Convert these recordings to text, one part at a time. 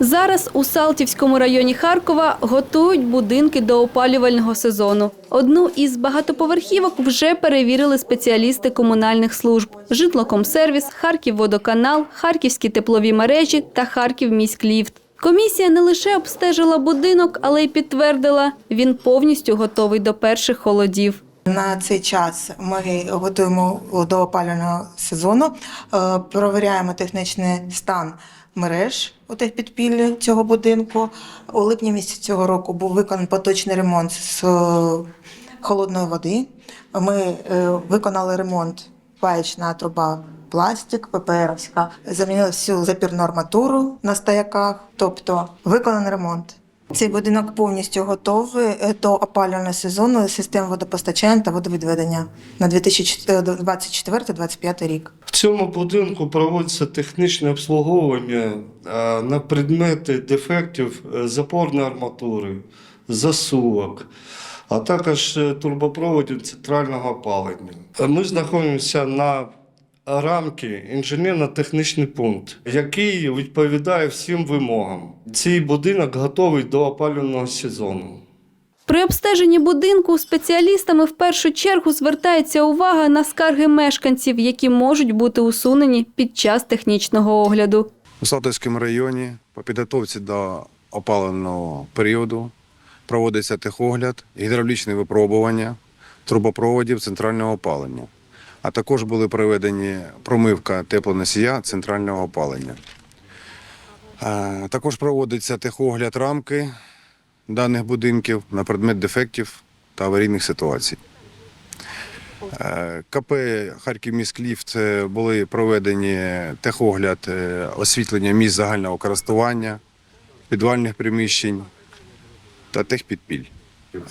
Зараз у Салтівському районі Харкова готують будинки до опалювального сезону. Одну із багатоповерхівок вже перевірили спеціалісти комунальних служб: Житлокомсервіс, Харківводоканал, Харківські теплові мережі та Харківміськліфт. Комісія не лише обстежила будинок, але й підтвердила, він повністю готовий до перших холодів. На цей час ми готуємо до опалювального сезону, е, провіряємо технічний стан мереж у техпідпіллі цього будинку. У липні місяці цього року був виконаний поточний ремонт з е, холодної води. Ми е, виконали ремонт паячна труба. Пластик, ППРівська, замінили всю запірну арматуру на стояках, тобто виконаний ремонт. Цей будинок повністю готовий е, до опалювального сезону систем водопостачання та водовідведення на 2024-2025 рік. В цьому будинку проводиться технічне обслуговування е, на предмети дефектів е, запорної арматури, засувок, а також турбопроводів центрального опалення. Ми знаходимося на рамки інженерно-технічний пункт, який відповідає всім вимогам. Цей будинок готовий до опалювального сезону. При обстеженні будинку спеціалістами в першу чергу звертається увага на скарги мешканців, які можуть бути усунені під час технічного огляду. У Салтовському районі по підготовці до опаленого періоду проводиться техогляд, гідравлічне випробування трубопроводів центрального опалення, а також були проведені промивка теплоносія центрального опалення. Також проводиться техогляд рамки даних будинків на предмет дефектів та аварійних ситуацій. Е, КП Харківміськліфт були проведені техогляд е, освітлення місць загального користування, підвальних приміщень та техпідпіль.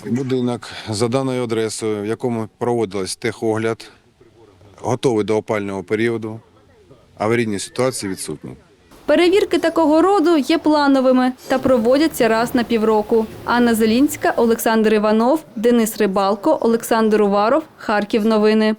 Будинок за даною адресою, в якому проводилось техогляд, готовий до опального періоду. Аварійні ситуації відсутні. Перевірки такого роду є плановими та проводяться раз на півроку. Анна Зелінська, Олександр Іванов, Денис Рибалко, Олександр Уваров, Харків. Новини.